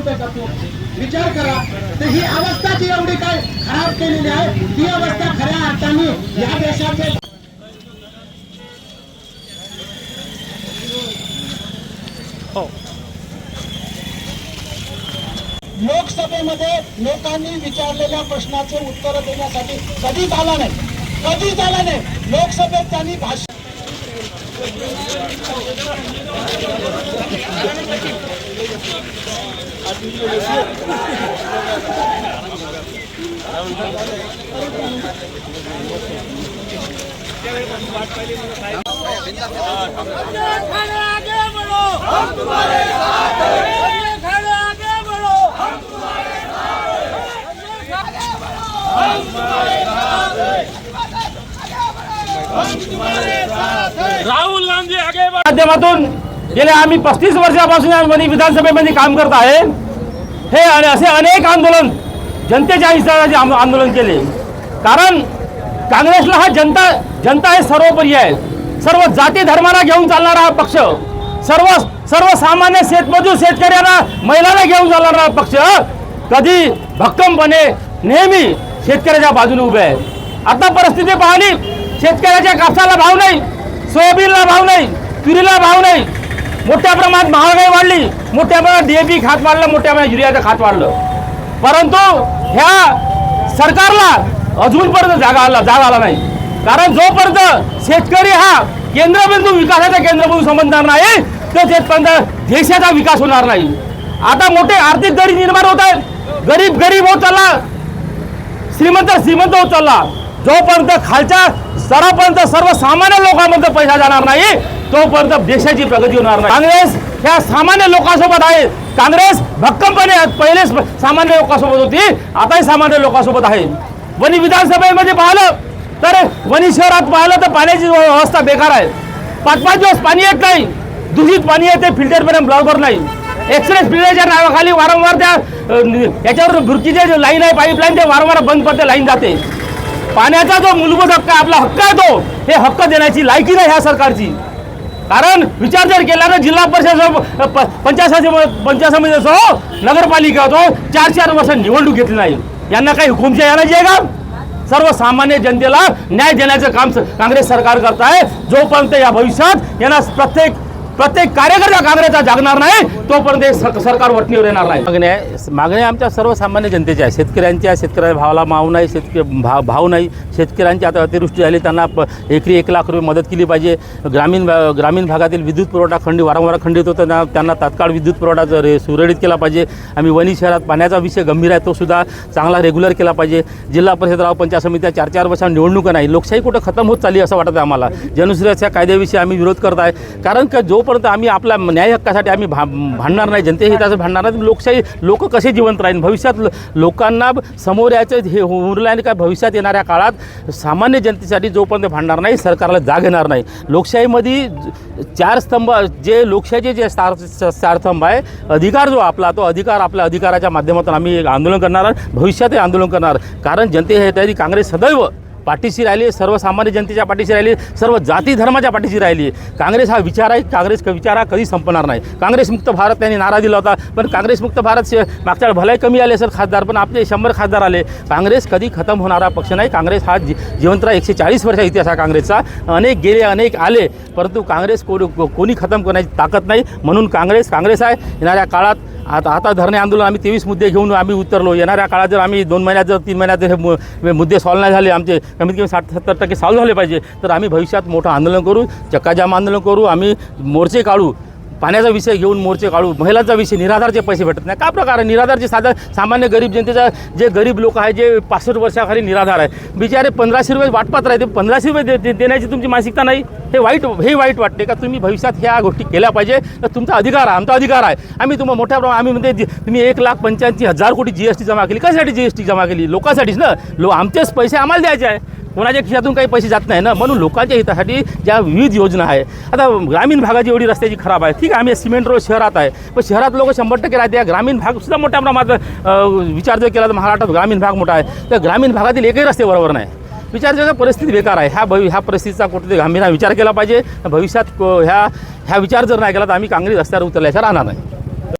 रुपये करतो विचार करा. तर ही अवस्था जी एवढी काय खराब केलेली आहे? ती अवस्था खऱ्या अर्थाने या देशाचे हो. लोकसभेमध्ये लोकांनी विचारलेल्या प्रश्नाचे उत्तर देण्यासाठी कधीच आला नाही. कधीच आला नाही. लोकसभेत त्यांनी भाषण खड़े आगे बढ़ो हम तुम्हारे साथ हैं खड़े आगे बढ़ो हम तुम्हारे साथ हैं राहुल गांधी आगे बढ़ो माध्यमातून गेल्या आम्ही पस्तीस वर्षापासून यामध्ये विधानसभेमध्ये काम करत आहे. हे आणि असे अनेक आंदोलन जनतेच्या हिताचे आंदोलन केले. कारण काँग्रेसला हा जनता जनता हे सर्वोपरी आहे. सर्व जाती धर्माला घेऊन चालणारा हा पक्ष सर्व सर्वसामान्य शेतमजूर शेतकऱ्यांना महिलांना घेऊन चालणारा हा पक्ष कधी भक्कमपणे नेहमी शेतकऱ्याच्या बाजूने उभे आहे. आता परिस्थिती पाहिली शेतकऱ्याच्या कापसाला भाव नाही सोयाबीनला भाव नाही तुरीला भाव नाही मोठ्या प्रमाणात महागाई वाढली. मोठ्या प्रमाणात डीएपी खात वाढलं मोठ्या प्रमाणात युरियाचं खात वाढलं. परंतु ह्या सरकारला अजूनपर्यंत जागा आला जागा आला नाही. कारण जोपर्यंत शेतकरी हा केंद्रबिंदू विकासाचा केंद्रबिंदू समजणार नाही तर शेतपर्यंत देशाचा विकास होणार नाही. आता मोठे आर्थिक गरीब निर्माण होत आहेत. गरीब गरीब होत चालला. श्रीमंत श्रीमंत होत चालला. जोपर्यंत खालच्या स्तरापर्यंत सर्वसामान्य लोकांमध्ये पैसा जाणार नाही तोपर्यंत देशाची प्रगती होणार नाही. काँग्रेस ह्या सामान्य लोकांसोबत आहे. काँग्रेस भक्कमपणे पहिलेच सामान्य लोकांसोबत होती आताही सामान्य लोकांसोबत आहे. वणी विधानसभेमध्ये पाहिलं तर वणी शहरात पाहिलं तर पाण्याची व्यवस्था बेकार आहे. पाच पाच दिवस पाणी येत नाही. दूषित पाणी येते फिल्टरपर्यंत बरोबर नाही. एक्सप्रेस फिल्टरच्या नावाखाली वारंवार त्या याच्यावर भुरकीचे जे लाईन आहे पाईपलाईन ते वारंवार बंद पडते लाईन जाते. पाण्याचा जो मूलभूत हक्क आहे आपला हक्क आहे तो हे हक्क देण्याची लायकी नाही ह्या सरकारची. कारण विचार जर केला तर जिल्हा परिषद प- पंचायत पंचायत समिती नगरपालिका असो चार चार वर्ष निवडणूक घेतली नाही. यांना काही हुकुमशा आणायची आहे का? सर्वसामान्य जनतेला न्याय देण्याचं काम काँग्रेस सरकार करत आहे. जोपर्यंत या भविष्यात यांना प्रत्येक प्रत्येक कार्यकर्ता काँग्रेसचा जागणार नाही तोपर्यंत हे सर- सरकार वटणीवर येणार नाही. मागण्या मागण्या मागणी आमच्या सर्वसामान्य जनतेच्या आहे शेतकऱ्यांच्या शेतकऱ्या भावाला माव नाही शेतकरी भाव भाव नाही. शेतकऱ्यांची आता अतिवृष्टी झाली त्यांना प- एकरी एक लाख रुपये मदत केली पाहिजे. ग्रामीण भा- ग्रामीण भागातील विद्युत पुरवठा खंडित वारंवार खंडित होतो त्यांना त्यांना तात्काळ विद्युत पुरवठा जर सुरळीत केला पाहिजे. आम्ही वणी शहरात पाण्याचा विषय गंभीर आहे तो सुद्धा चांगला रेग्युलर केला पाहिजे. जिल्हा परिषद राव पंचायत समित्या चार चार वर्षांत निवडणुका नाही. लोकशाही कुठं खतम होत चालली असं वाटत आहे आम्हाला. जनसुरक्षा कायद्याविषयी आम्ही विरोध करत आहे. कारण का जोपर्यंत आम्ही आपल्या न्याय हक्कासाठी आम्ही भा भांडणार नाही जनते हिताचं भांडणार नाही लोकशाही लोक कसे जिवंत राहील? भविष्यात लोकांना समोर यायचं हे उरलं आणि काय? भविष्यात येणाऱ्या काळात सामान्य जनतेसाठी जोपर्यंत भांडणार नाही सरकारला जाग येणार नाही. लोकशाहीमध्ये चार स्तंभ जे लोकशाहीचे जे चार चार स्तंभ आहे अधिकार जो आपला तो अधिकार आपल्या अधिकाराच्या माध्यमातून आम्ही आंदोलन करणार. भविष्यातही आंदोलन करणार कारण जनते हे काँग्रेस सदैव पाठीशी राहिली सर्वसामान्य जनतेच्या पाठीशी राहिली सर्व जाती धर्माच्या पाठीशी राहिली. काँग्रेस हा विचार आहे काँग्रेस विचार हा कधी संपणार नाही. काँग्रेसमुक्त भारत त्यांनी नारा दिला होता पण काँग्रेसमुक्त भारत मागच्या भलाई कमी आले सर खासदार पण आपले शंभर खासदार आले. काँग्रेस कधी खतम होणारा पक्ष नाही. काँग्रेस हा जी जिवंत एकशे चाळीस वर्षा इतिहास हा काँग्रेसचा. अनेक गेले अनेक आले परंतु काँग्रेस को- कोणी खतम करण्याची ताकद नाही. म्हणून काँग्रेस काँग्रेस आहे. येणाऱ्या काळात आता आता धरणे आंदोलन आम्ही तेवीस मुद्दे घेऊन आम्ही उतरलो. येणाऱ्या काळात जर आम्ही दोन महिन्यात जर तीन महिन्यात जर हे मुद्दे सॉल्व्ह नाही झाले आमचे कमीत कमी साठ सत्तर टक्के सॉल्व्ह झाले पाहिजे तर आम्ही भविष्यात मोठं आंदोलन करू चक्काजाम आंदोलन करू आम्ही मोर्चे काढू. पाण्याचा विषय घेऊन मोर्चे काढू महिलांचा विषय निराधारचे पैसे भेटत नाही. का प्रकार आहे निराधारचे साधा सामान्य गरीब जनतेचा जे गरीब लोक आहे जे पासष्ट वर्षाखाली निराधार आहे बिचारे पंधराशे रुपये वाटपात राहते. पंधराशे रुपये दे- दे- देण्याची तुमची मानसिकता नाही? हे वाईट हे वाईट वाटते का? तुम्ही भविष्यात ह्या गोष्टी केल्या पाहिजे. तर तुमचा अधिकार आहे आमचा अधिकार आहे. आम्ही तुम्हाला मोठ्या प्रमाणात आम्ही म्हणते तुम्ही एक लाख पंच्याऐंशी हजार कोटी जी एस टी जमा केली. कशासाठी जी एस टी जमा केली? लोकांसाठीच ना. लो आमचेच पैसे आम्हाला द्यायचे आहे. कोणाच्या खिशातून काही पैसे जात नाही ना? म्हणून लोकांच्या हितासाठी ज्या विविध योजना आहे आता ग्रामीण भागाची एवढी रस्त्याची खराब आहे. ठीक आहे आम्ही सिमेंट रोड शहरात आहे पण शहरात लोक शंभर टक्के राहते. या ग्रामीण भाग सुद्धा मोठ्या प्रमाणात विचार जर केला तर महाराष्ट्रात ग्रामीण भाग मोठा आहे. तर ग्रामीण भागातील एकही रस्ते बरोबर नाही. विचार जर परिस्थिती बेकार आहे. ह्या भवि ह्या परिस्थितीचा कुठेतरी गांभीर्याने विचार केला पाहिजे. भविष्यात ह्या ह्या विचार जर नाही केला तर आम्ही काँग्रेस रस्त्यावर उतरल्याच्या राहणार नाही.